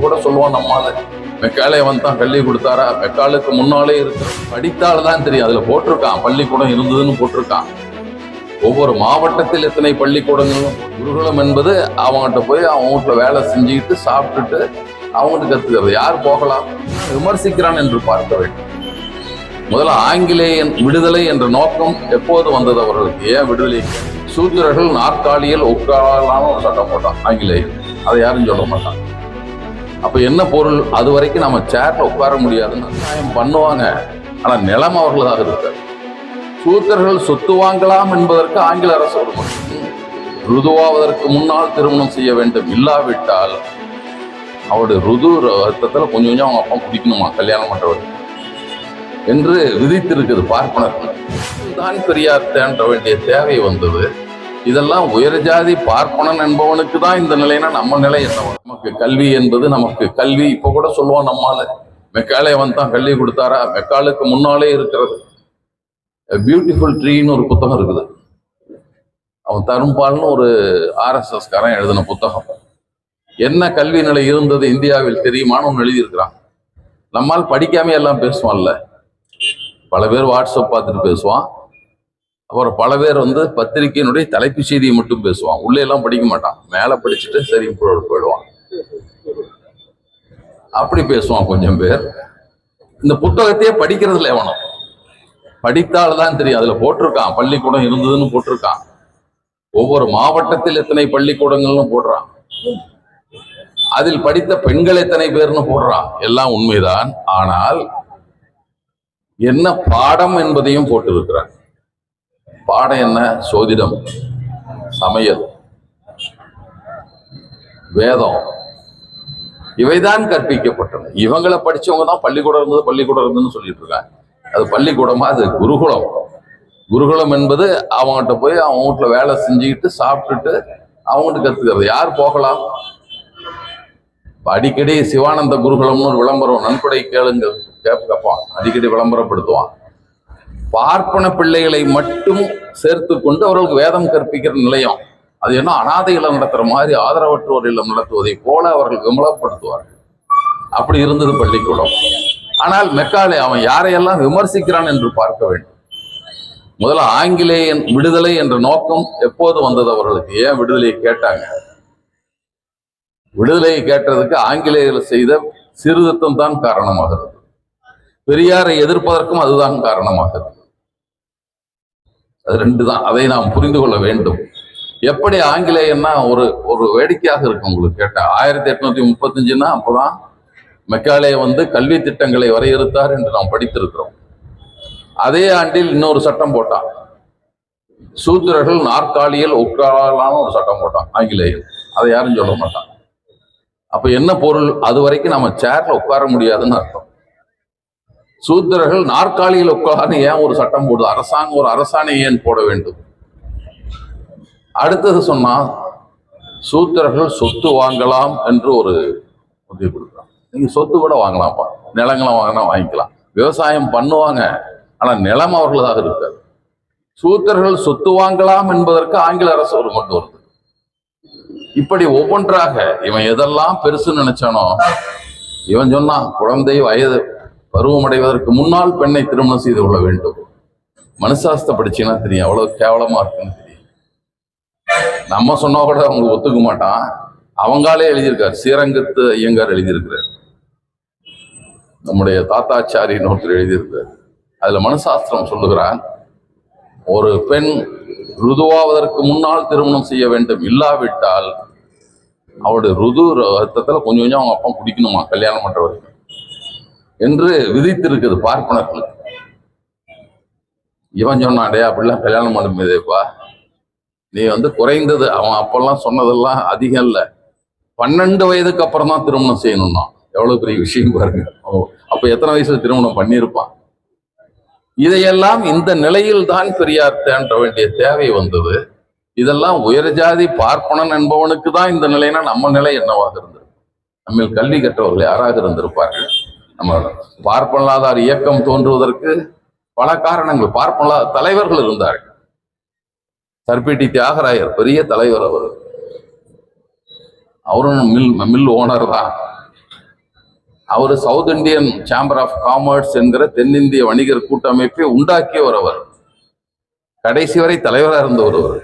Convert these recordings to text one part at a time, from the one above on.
கூட சொல்லுவோம் நம்மால மெக்காலே வந்தான் கல்வி கொடுத்தாரா? மெக்காலுக்கு முன்னாலே இருக்கு. படித்தால் தான் தெரியும். அதுல போட்டிருக்கான். பள்ளிக்கூடம் இருந்ததுன்னு போட்டிருக்கான். ஒவ்வொரு மாவட்டத்தில் எத்தனை பள்ளிக்கூடங்களும்? குருகுலம் என்பது அவங்ககிட்ட போய் அவங்க வீட்டுல வேலை செஞ்சுக்கிட்டு சாப்பிட்டுட்டு அவங்ககிட்ட கத்துக்கிறது. யார் போகலாம்? விமர்சிக்கிறான் என்று பார்க்க வேண்டும். முதல்ல ஆங்கிலேயன் விடுதலை என்ற நோக்கம் எப்போது வந்தது அவர்களுக்கு? ஏன் விடுதலை? சூத்திரர்கள் நாற்காலியில் உட்காரலான ஒரு சட்டம் போட்டான் ஆங்கிலேயன். அதை யாரும் சொல்ல மாட்டான். அப்போ என்ன பொருள்? அது வரைக்கும் நம்ம சேர்ல உட்கார முடியாதுன்னு நியாயம் பண்ணுவாங்க. ஆனால் நிலம் அவர்களதாக இருக்காது சூத்திரர்கள் சொத்து வாங்கலாம் என்பதற்கு ஆங்கில அரசு ஒரு மட்டும் ருதுவாவதற்கு முன்னால் திருமணம் செய்ய வேண்டும் இல்லாவிட்டால் அவருடைய ருது அர்த்தத்தில் கொஞ்சம் கொஞ்சம் அவங்க அப்பா குடிக்கணுமா? கல்யாணம் பண்ணுறவர் என்று விதித்திருக்குது பார்ப்பனர்கள். தான் பெரியார் தேன்ற வேண்டிய தேவை வந்தது. இதெல்லாம் உயர் ஜாதி பார்ப்பனன் என்பவனுக்கு தான் இந்த நிலைனா நம்ம நிலை என்ன? நமக்கு கல்வி என்பது நமக்கு கல்வி. இப்ப கூட சொல்லுவோம் நம்மால. மெக்காலே வந்தான் கல்வி கொடுத்தாரா? மெக்காலுக்கு முன்னாலே இருக்கிறது. பியூட்டிஃபுல் ட்ரீன்னு ஒரு புத்தகம் இருக்குது. அவன் தரும்பால்னு ஒரு ஆர்எஸ்எஸ் காரன் எழுதின புத்தகம். என்ன கல்வி நிலை இருந்தது இந்தியாவில் தெரியுமான்னு ஒன்று எழுதியிருக்கிறான். நம்மால் படிக்காம எல்லாம் பேசுவான்ல. பல பேர் வாட்ஸ்அப் பார்த்துட்டு பேசுவான். அப்புறம் பல பேர் வந்து பத்திரிகையினுடைய தலைப்பு செய்தியை மட்டும் பேசுவான். உள்ளே எல்லாம் படிக்க மாட்டான். மேலே படிச்சுட்டு சரி போயிடுவான். அப்படி பேசுவான் கொஞ்சம் பேர். இந்த புத்தகத்தையே படிக்கிறதுல எவனும் படித்தால் தான் தெரியும். அதுல போட்டிருக்கான். பள்ளிக்கூடம் இருந்ததுன்னு போட்டிருக்கான். ஒவ்வொரு மாவட்டத்தில் எத்தனை பள்ளிக்கூடங்கள்னு போடுறான். அதில் படித்த பெண்கள் எத்தனை பேர்னு போடுறான். எல்லாம் உண்மைதான். ஆனால் என்ன பாடம் என்பதையும் போட்டிருக்கிறான் பாடம் என்ன? சோதிடம் சமையல் வேதம். இவைதான் கற்பிக்கப்பட்டன. இவங்களை படிச்சவங்க தான் பள்ளிக்கூடம் இருந்தது பள்ளிக்கூடம் இருந்ததுன்னு சொல்லிட்டு இருக்காங்க. அது பள்ளிக்கூடமா? அது குருகுலம். குருகுலம் என்பது அவங்ககிட்ட போய் அவங்க வீட்டுல வேலை செஞ்சுக்கிட்டு சாப்பிட்டுட்டு அவங்ககிட்ட கத்துக்கிறது. யார் போகலாம்? அடிக்கடி சிவானந்த குருகுலம்னு ஒரு விளம்பரம் நன்கொடை கேளுங்க கேப் கேட்பான் அடிக்கடி விளம்பரப்படுத்துவான். பார்ப்பன பிள்ளைகளை மட்டும் சேர்த்து கொண்டு அவர்களுக்கு வேதம் கற்பிக்கிற நிலையம். அது என்ன? அனாதை இல்லம் நடத்துற மாதிரி ஆதரவற்றோர் இல்லம் நடத்துவதை போல அவர்கள் விமலப்படுத்துவார்கள். அப்படி இருந்தது பள்ளிக்கூடம். ஆனால் மெக்காலே அவன் யாரையெல்லாம் விமர்சிக்கிறான் என்று பார்க்க வேண்டும். முதல்ல ஆங்கிலேயன் விடுதலை என்ற நோக்கம் எப்போது வந்தது அவர்களுக்கு? ஏன் விடுதலையை கேட்டாங்க? விடுதலையை கேட்டதுக்கு ஆங்கிலேயர் செய்த சீர்திருத்தம் தான் காரணமாகிறது. பெரியாரை எதிர்ப்பதற்கும் அதுதான் காரணமாகிறது. அது ரெண்டு தான் அதை நாம் புரிந்து கொள்ள வேண்டும். எப்படி ஆங்கிலேயன்னா ஒரு ஒரு வேடிக்கையாக இருக்கும் உங்களுக்கு கேட்டேன் ஆயிரத்தி எட்நூத்தி முப்பத்தஞ்சுன்னா அப்போதான் மெக்காலே வந்து கல்வி திட்டங்களை வரையறுத்தார் என்று நாம் படித்திருக்கிறோம். அதே ஆண்டில் இன்னொரு சட்டம் போட்டான். சூத்திரர்கள் நாற்காலியில் உட்காலான ஒரு சட்டம் போட்டான் ஆங்கிலேயர் அதை யாரும் சொல்ல மாட்டான். அப்ப என்ன பொருள்? அது வரைக்கும் நம்ம சேர்ல உட்கார முடியாதுன்னு அர்த்தம். சூத்திரர்கள் நாற்காலியில் உட்கார்ந்து ஏன் ஒரு சட்டம் போடுது? அரசாங்கம் ஒரு அரசாணை ஏன் போட வேண்டும்? அடுத்தது சொன்னா சூத்திரர்கள் சொத்து வாங்கலாம் என்று ஒரு உதவி கொடுக்குறான் நீங்க சொத்து கூட வாங்கலாம்ப்பா. நிலங்களை வாங்கினா வாங்கிக்கலாம். விவசாயம் பண்ணுவாங்க. ஆனா நிலம் அவர்களதாக இருக்காது. சூத்திரர்கள் சொத்து வாங்கலாம் என்பதற்கு ஆங்கில அரசு ஒரு கொண்டு வருது. இப்படி ஒவ்வொன்றாக இவன் எதெல்லாம் பெருசு நினைச்சானோ இவன் சொன்னான் குழந்தை வயது பருவமடைவதற்கு முன்னால் பெண்ணை திருமணம் செய்து கொள்ள வேண்டும். மனசாஸ்திர படிச்சீங்கன்னா தெரியும். அவ்வளவு கேவலமா இருக்குன்னு தெரியும். நம்ம சொன்னா கூட அவங்க ஒத்துக்க மாட்டான். அவங்காலே எழுதியிருக்கார். ஸ்ரீரங்கத்து ஐயங்கார் எழுதியிருக்கிறார். நம்முடைய தாத்தாச்சாரின்னு ஒருத்தர் எழுதியிருக்கார் அதுல மனசாஸ்திரம் சொல்லுகிறான் ஒரு பெண் ருதுவாவதற்கு முன்னால் திருமணம் செய்ய வேண்டும். இல்லாவிட்டால் அவருடைய ருது ரத்தத்தில் கொஞ்சம் கொஞ்சம் அவங்க அப்பா குடிக்கணுமா? கல்யாணம் பண்ணுற வரைக்கும். என்று விதித்திருக்குது பார்ப்பனர்களுக்கு. இவன் சொன்னாடே அப்படிலாம் கல்யாணம் பண்ண நீ வந்து குறைந்தது அவன் அப்பெல்லாம் சொன்னதெல்லாம் அதிகம் இல்லை. பன்னெண்டு வயதுக்கு அப்புறம் தான் திருமணம் செய்யணும்னா. எவ்வளவு பெரிய விஷயம் பாருங்க. ஓ, அப்ப எத்தனை வயசுல திருமணம் பண்ணியிருப்பான்? இதையெல்லாம் இந்த நிலையில் தான் பெரியார் தேன்ற வேண்டிய தேவை வந்தது. இதெல்லாம் உயர் ஜாதி பார்ப்பனன் என்பவனுக்கு தான் இந்த நிலைனா நம்ம நிலை என்னவாக இருந்தது நம்ம கல்வி கற்றவர்கள் யாராக இருந்திருப்பார்கள்? நம்ம பார்ப்பனலாதார் இயக்கம் தோன்றுவதற்கு பல காரணங்கள். பார்ப்பனலா தலைவர்கள் இருந்தார்கள். சர்பிடி தியாகராயர் பெரிய தலைவர் அவர். அவரும் மில் மில் ஓனர் தான். அவர் South Indian Chamber of Commerce என்கிற தென்னிந்திய வணிகர் கூட்டமைப்பை உண்டாக்கியவர் அவர். கடைசி வரை தலைவராக இருந்தவர் அவர்.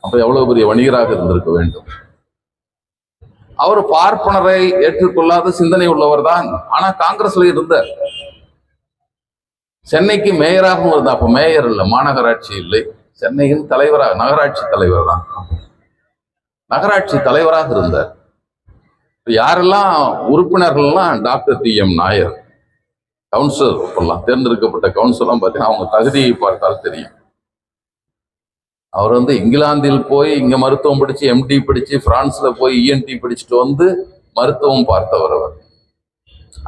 அப்போ எவ்வளவு பெரிய வணிகராக இருந்திருக்க வேண்டும்? அவர் பார்ப்பனரை ஏற்றுக்கொள்ளாத சிந்தனை உள்ளவர் தான் ஆனா காங்கிரஸ்ல இருந்தார். சென்னைக்கு மேயராகவும் இருந்தா அப்ப மேயர் இல்லை மாநகராட்சி இல்லை. சென்னையின் தலைவராக நகராட்சி தலைவர் தான் நகராட்சி தலைவராக இருந்தார். யாரெல்லாம் உறுப்பினர்கள்லாம் doctor T M Nair. Councillor இப்பெல்லாம் தேர்ந்தெடுக்கப்பட்ட கவுன்சிலாம் பார்த்தீங்கன்னா அவங்க தகுதியை பார்த்தால் தெரியும். அவர் வந்து இங்கிலாந்தில் போய் இங்கே மருத்துவம் படித்து எம்டி படித்து ஃப்ரான்ஸில் போய் இஎன்டி படிச்சுட்டு வந்து மருத்துவம் பார்த்தவர் அவர்.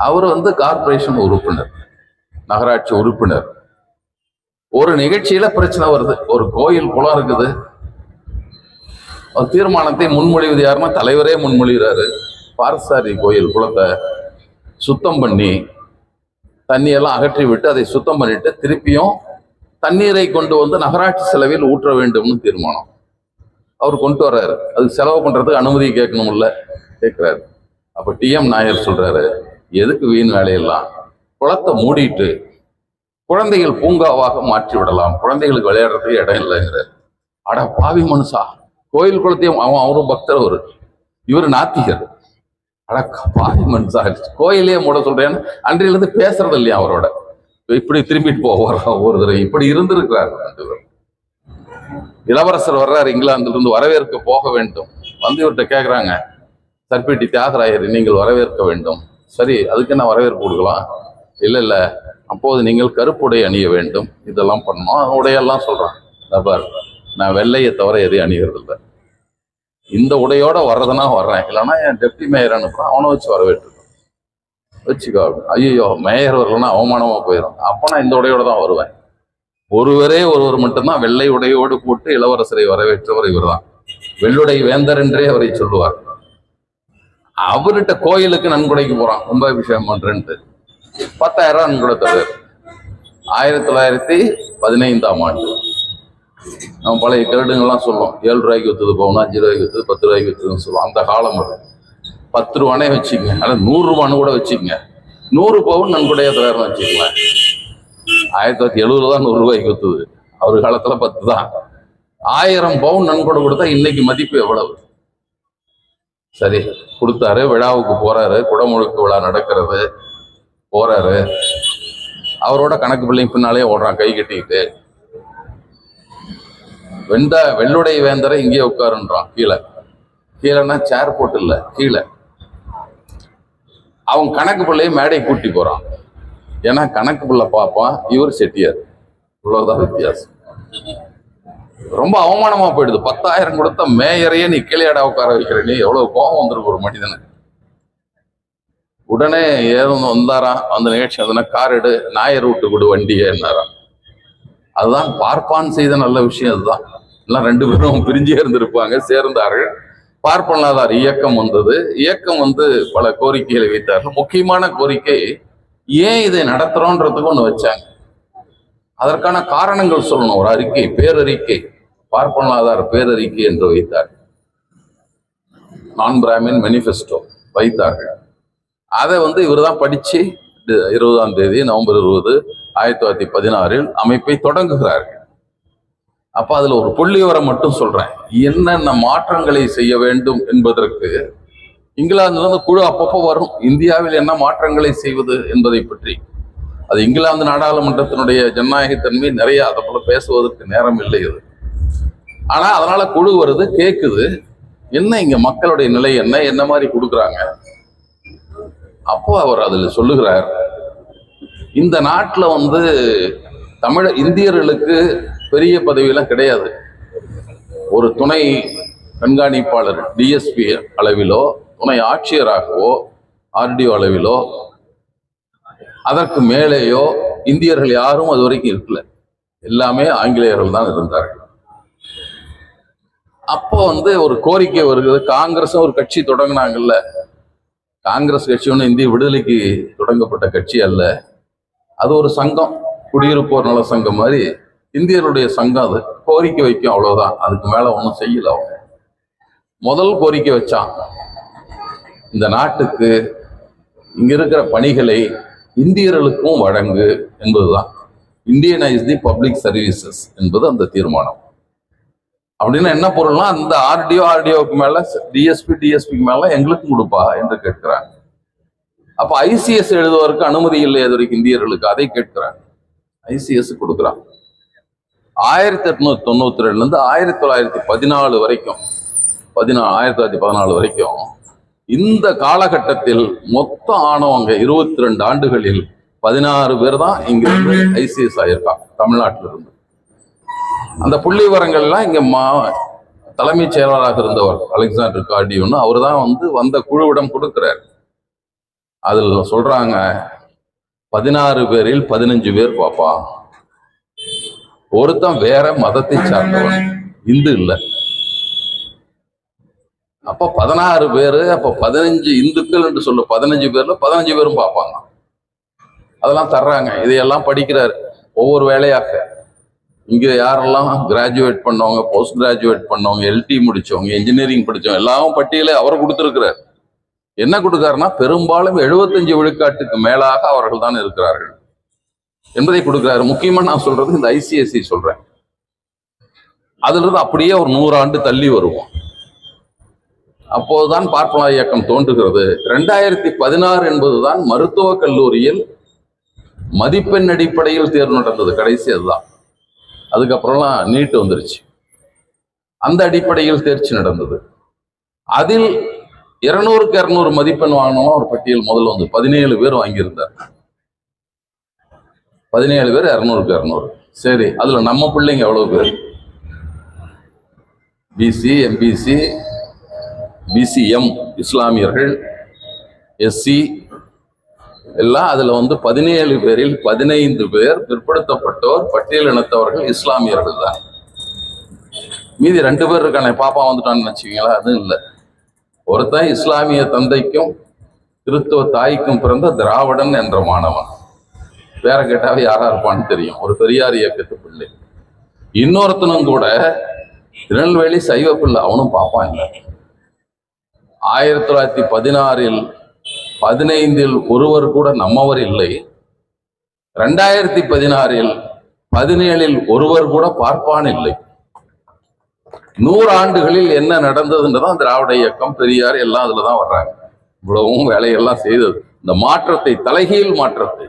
அவர் வந்து கார்ப்பரேஷன் உறுப்பினர் நகராட்சி உறுப்பினர். ஒரு நிகழ்ச்சியில பிரச்சனை வருது. ஒரு கோயில் குளம் இருக்குது. ஒரு தீர்மானத்தை முன்மொழிவது யாருன்னா தலைவரே முன்மொழிகிறாரு. பாரசாரி கோயில் குளத்தை சுத்தம் பண்ணி தண்ணியெல்லாம் அகற்றி விட்டு அதை சுத்தம் பண்ணிட்டு திருப்பியும் தண்ணீரை கொண்டு வந்து நகராட்சி செலவில் ஊற்ற வேண்டும்னு தீர்மானம். அவர் கொண்டு வர்றாரு. அதுக்கு செலவு பண்றதுக்கு அனுமதி கேட்கணும்ல? கேட்குறாரு. அப்ப டிஎம் நாயர் சொல்றாரு எதுக்கு வீண் வேலையெல்லாம்? குளத்தை மூடிட்டு குழந்தைகள் பூங்காவாக மாற்றி விடலாம். குழந்தைகளுக்கு விளையாடுறதுக்கு இடம் இல்லைங்கிறார். அட பாவி மனுஷா கோயில் குளத்தையும் அவன் அவரும் பக்தர் ஒரு இவர் நாத்திகர். அட பாவி மனுஷா கோயிலே மூட சொல்றேன்னு அன்றையிலிருந்து பேசுறது இல்லையா அவரோட? இப்படி திரும்பிட்டு போவார் ஒரு தடவை. இப்படி இருந்திருக்கிறார் இளவரசர் வர்றாரு இங்கிலாந்துல இருந்து வரவேற்க போக வேண்டும். வந்து இவர்கிட்ட கேட்குறாங்க சர்பிட்டி தியாகராயர் நீங்கள் வரவேற்க வேண்டும். சரி அதுக்கு என்ன வரவேற்பு கொடுக்கலாம்? இல்லை இல்லை அப்போது நீங்கள் கருப்புடை அணிய வேண்டும். இதெல்லாம் பண்ணணும். உடையெல்லாம் சொல்கிறான் நபர் நான் வெள்ளையை தவிர எதையும் அணிகிறது இல்லை இந்த உடையோட வர்றதுனா வர்றேன். இல்லைன்னா என் டெப்டி மேயர் அனுப்புகிறான் அவனை வச்சு வரவேற்று வச்சுக்கோ ஐயோ மேயர் வரலன்னா அவமானமா போயிடும் அப்போ நான் இந்த உடையோட தான் வருவேன். ஒருவரே ஒருவர் மட்டும்தான் வெள்ளை உடையோடு போட்டு இளவரசரை வரவேற்றவர் இவர்தான். வெள்ளுடை வேந்தர் என்றே அவரை சொல்லுவார். அவர்கிட்ட கோயிலுக்கு நன்கொடைக்கு போறான். கும்பாபிஷேகம் பண்றேன்ட்டு. பத்தாயிரம் ரூபா நன்கொடை தருவார். ஆயிரத்தி தொள்ளாயிரத்தி பதினைந்தாம் ஆண்டு. நம்ம பழைய கருடுங்கள்லாம் சொல்லுவோம். ஏழு ரூபாய்க்கு வித்துது போகணும் அஞ்சு ரூபாய்க்கு வித்துது பத்து ரூபாய்க்கு வித்துதுன்னு சொல்லுவோம். அந்த காலம் அது. பத்து ரூபானே வச்சுக்கோங்க. ஆனால் நூறு ரூபான்னு கூட வச்சுக்கோங்க. நூறு பவுன் நன்கொடையா தராருன்னு வச்சுக்கோங்களேன். ஆயிரத்தி தொள்ளாயிரத்தி எழுபதுல தான் நூறு ரூபாய்க்கு ஒத்துது. அவர் காலத்துல பத்து தான். ஆயிரம் பவுன் நன்கொடை கொடுத்தா இன்னைக்கு மதிப்பு எவ்வளவு? சரி கொடுத்தாரு விழாவுக்கு போறாரு குடமுழுக்கு விழா நடக்கிறது போறாரு. அவரோட கணக்கு பிள்ளைங்க பின்னாலே ஓடுறான் கை கட்டிக்கிட்டு. வெண்ட வெள்ளுடை வேந்தரை இங்கே உட்காருன்றான் கீழே. கீழேன்னா சேர் போட்டு இல்ல கீழே. அவன் கணக்கு பிள்ளையை மேடை கூட்டி போறான். ஏன்னா கணக்கு பிள்ளை பார்ப்பான் இவர் செட்டியார். இவ்வளவுதான் வித்தியாசம். ரொம்ப அவமானமா போயிடுது. பத்தாயிரம் கொடுத்த மேயரையே நீ கிளையாட உட்கார வைக்கிற. நீ எவ்வளவு கோபம் வந்திருக்கு ஒரு மனிதனுக்கு. உடனே ஏதோ வந்தாராம். அந்த நிகழ்ச்சி அதுனா கார் எடு நாயர் விட்டு கொடு வண்டியேன்னாராம் அதுதான் பார்ப்பான் செய்த நல்ல விஷயம் அதுதான். எல்லாம் ரெண்டு பேரும் பிரிஞ்சே இருந்திருப்பாங்க சேர்ந்தார்கள். பார்ப்பனாதார் இயக்கம் வந்தது. இயக்கம் வந்து பல கோரிக்கைகளை வைத்தார்கள். முக்கியமான கோரிக்கை ஏன் இதை நடத்துறோன்றதுக்கு ஒண்ணு வச்சாங்க. அதற்கான காரணங்கள் சொல்லணும். ஒரு அறிக்கை பேரறிக்கை பார்ப்பனாதார் பேரறிக்கை என்று வைத்தார் நான் பிராமின் மெனிஃபெஸ்டோ வைத்தார்கள். அதை வந்து இவர் தான் படிச்சு இருபதாம் தேதி நவம்பர் இருபது ஆயிரத்தி தொள்ளாயிரத்தி பதினாறில் அமைப்பை தொடங்குகிறார்கள். அப்ப அதுல ஒரு புள்ளிவரம் மட்டும் சொல்றேன். என்னென்ன மாற்றங்களை செய்ய வேண்டும் என்பதற்கு இங்கிலாந்துலேருந்து குழு அப்பப்போ வரும். இந்தியாவில் என்ன மாற்றங்களை செய்வது என்பதை பற்றி. அது இங்கிலாந்து நாடாளுமன்றத்தினுடைய ஜனநாயகத்தன்மை நிறைய அதை போல பேசுவதற்கு நேரம் இல்லை அது. ஆனால் அதனால குழு வருது கேட்குது என்ன இங்கே மக்களுடைய நிலை என்ன? என்ன மாதிரி கொடுக்குறாங்க? அப்போ அவர் அதில் சொல்லுகிறார். இந்த நாட்டில் வந்து தமிழ இந்தியர்களுக்கு பெரிய பதவியெல்லாம் கிடையாது. ஒரு துணை கண்காணிப்பாளர் டிஎஸ்பி அளவிலோ துணை ஆட்சியராகவோ ஆர்டிஓ அளவிலோ அதற்கு மேலேயோ இந்தியர்கள் யாரும் அது வரைக்கும் இருக்கல. எல்லாமே ஆங்கிலேயர்கள் தான் இருந்தார்கள். அப்போ வந்து ஒரு கோரிக்கை வருகிறது. காங்கிரஸும் ஒரு கட்சி தொடங்கினாங்கல்ல. காங்கிரஸ் கட்சி ஒன்று இந்திய விடுதலைக்கு தொடங்கப்பட்ட கட்சி அல்ல. அது ஒரு சங்கம். குடியிருப்போர் நல சங்கம் மாதிரி இந்தியருடைய சங்கம் அது. கோரிக்கை வைக்கும் அவ்வளவுதான். அதுக்கு மேல ஒன்றும் செய்யல அவங்க. முதல் கோரிக்கை வச்சான். இந்த நாட்டுக்கு இங்க இருக்கிற பணிகளை இந்தியர்களுக்கும் வழங்கு என்பதுதான். இந்தியனைஸ் தி பப்ளிக் சர்வீசஸ் என்பது அந்த தீர்மானம். அப்படின்னா என்ன பொருள்னா அந்த ஆர்டிஓ ஆர்டிஓக்கு மேல டிஎஸ்பி டிஎஸ்பிக்கு மேல எங்களுக்கும் கொடுப்பா என்று கேட்கிறாங்க. அப்ப ஐசிஎஸ் எழுதுவதற்கு அனுமதி இல்லை அது வரைக்கும் இந்தியர்களுக்கு. அதை கேட்கிறாங்க. ஐசிஎஸ் கொடுக்குறான் ஆயிரத்தி எட்நூத்தி தொண்ணூத்தி ரெண்டுல இருந்து ஆயிரத்தி தொள்ளாயிரத்தி பதினாலு வரைக்கும் பதினாலு ஆயிரத்தி தொள்ளாயிரத்தி பதினாலு வரைக்கும் இந்த காலகட்டத்தில் மொத்த ஆணவங்க இருபத்தி ரெண்டு ஆண்டுகளில் பதினாறு பேர் தான் இங்கிருந்து ஐசிஎஸ் ஆயிருக்காங்க தமிழ்நாட்டில் இருந்து அந்த புள்ளி விவரங்கள்லாம் இங்க மா தலைமைச் செயலாளராக இருந்தவர் அலெக்சாண்டர் கார்டியோன்னு அவர் தான் வந்து வந்த குழுவிடம் கொடுக்கிறார். அதில் சொல்றாங்க பதினாறு பேரில் பதினஞ்சு பேர் பாப்பா. ஒருத்தன் வேற மதத்தை சார்ந்தவன். இந்து இல்ல. அப்ப பதினாறு பேரு அப்ப பதினஞ்சு இந்துக்கள் என்று சொல்ல பதினஞ்சு பேர்ல பதினஞ்சு பேரும் பார்ப்பாங்க. அதெல்லாம் தர்றாங்க. இதையெல்லாம் படிக்கிறாரு. ஒவ்வொரு வேலையாக. இங்க யாரெல்லாம் கிராஜுவேட் பண்ணவங்க போஸ்ட் கிராஜுவேட் பண்ணவங்க எல்டி முடிச்சவங்க இன்ஜினியரிங் படிச்சவங்க எல்லாம் பட்டியலே அவர் கொடுத்துருக்கிறார். என்ன கொடுக்காருன்னா பெரும்பாலும் எழுபத்தஞ்சு விழுக்காட்டுக்கு மேலாக அவர்கள் தான் இருக்கிறார்கள். என்பதை கொடுக்கிறாரு. முக்கியமா நான் சொல்றது இந்த ஐசிஎஸ்சி சொல்றேன். அதுல இருந்து அப்படியே ஒரு நூறு ஆண்டு தள்ளி வருவோம். அப்போதுதான் பார்ப்பனா இயக்கம் தோன்றுகிறது. ரெண்டாயிரத்தி பதினாறு என்பதுதான் மருத்துவக் கல்லூரியில் மதிப்பெண் அடிப்படையில் தேர்வு நடந்தது. கடைசி அதுதான். அதுக்கப்புறம்லாம் நீட்டு வந்துருச்சு. அந்த அடிப்படையில் தேர்ச்சி நடந்தது. அதில் இருநூறுக்கு இருநூறு மதிப்பெண் வாங்கினோம் ஒரு பட்டியல் முதல்ல வந்து பதினேழு பேர் வாங்கியிருந்தார். பதினேழு பேர் இரநூறுக்கு இரநூறு. சரி. அதுல நம்ம பிள்ளைங்க எவ்வளவு பேர்? பிசி எம்பிசி பிசிஎம் இஸ்லாமியர்கள் எஸ்சி எல்லாம் அதுல வந்து பதினேழு பேரில் பதினைந்து பேர் பிற்படுத்தப்பட்டோர் பட்டியல் இனத்தவர்கள் இஸ்லாமியர்கள் தான். மீதி ரெண்டு பேர் இருக்கானே பாப்பா வந்துட்டான்னு நினைச்சீங்களா அதுவும் இல்லை. ஒருத்தன் இஸ்லாமிய தந்தைக்கும் கிறிஸ்துவ தாய்க்கும் பிறந்த திராவிடன் என்ற மாணவன். பேரை கேட்டாவே யாரா இருப்பான்னு தெரியும். ஒரு பெரியார் இயக்கத்து பிள்ளை. இன்னொருத்தனும் கூட திருநெல்வேலி சைவ பிள்ளை. அவனும் பார்ப்பான் இல்லை. ஆயிரத்தி தொள்ளாயிரத்தி பதினாறில் பதினைந்தில் ஒருவர் கூட நம்மவர் இல்லை. ரெண்டாயிரத்தி பதினாறில் பதினேழில் ஒருவர் கூட பார்ப்பான் இல்லை. நூறு ஆண்டுகளில் என்ன நடந்ததுன்றதான் திராவிட இயக்கம் பெரியார் எல்லாம் அதுல தான் வர்றாங்க. இவ்வளவும் வேலையெல்லாம் செய்தது. இந்த மாற்றத்தை தலைகீழ் மாற்றத்தை